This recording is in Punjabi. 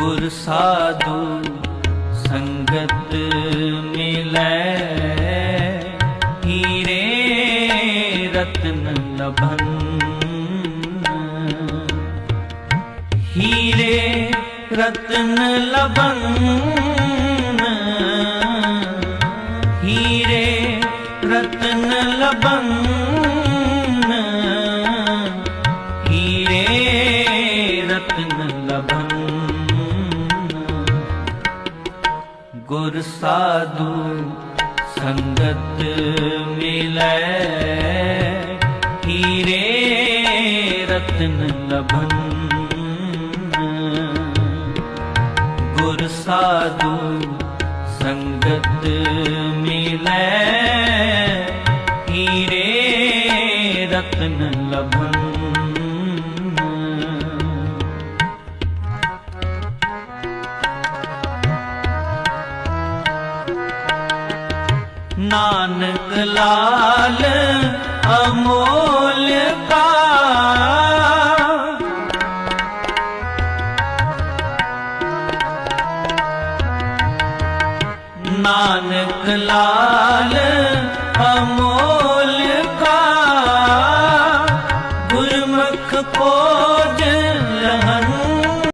ਗੁਰ ਸਾਧੂ ਸੰਗਤ ਮਿਲੈ। ਹੀਰੇ ਰਤਨ ਲਭਨ। ਹੀਰੇ ਰਤਨ ਲਭਨ। ਹੀਰੇ ਰਤਨ ਲਭਨ। ਹੀਰੇ ਗੁਰ ਸਾਧੂ ਸੰਗਤ ਮਿਲੈ। ਹੀਰੇ ਰਤਨ ਲਭਨ। ਗੁਰ ਸਾਧੂ ਸੰਗਤ ਮਿਲੈ। ਹੀਰੇ ਰਤਨ ਲਭਨ। ਨਾਨਕ ਲਾਲ ਅਮੋਲ ਕਾ। ਨਾਨਕ ਲਾਲ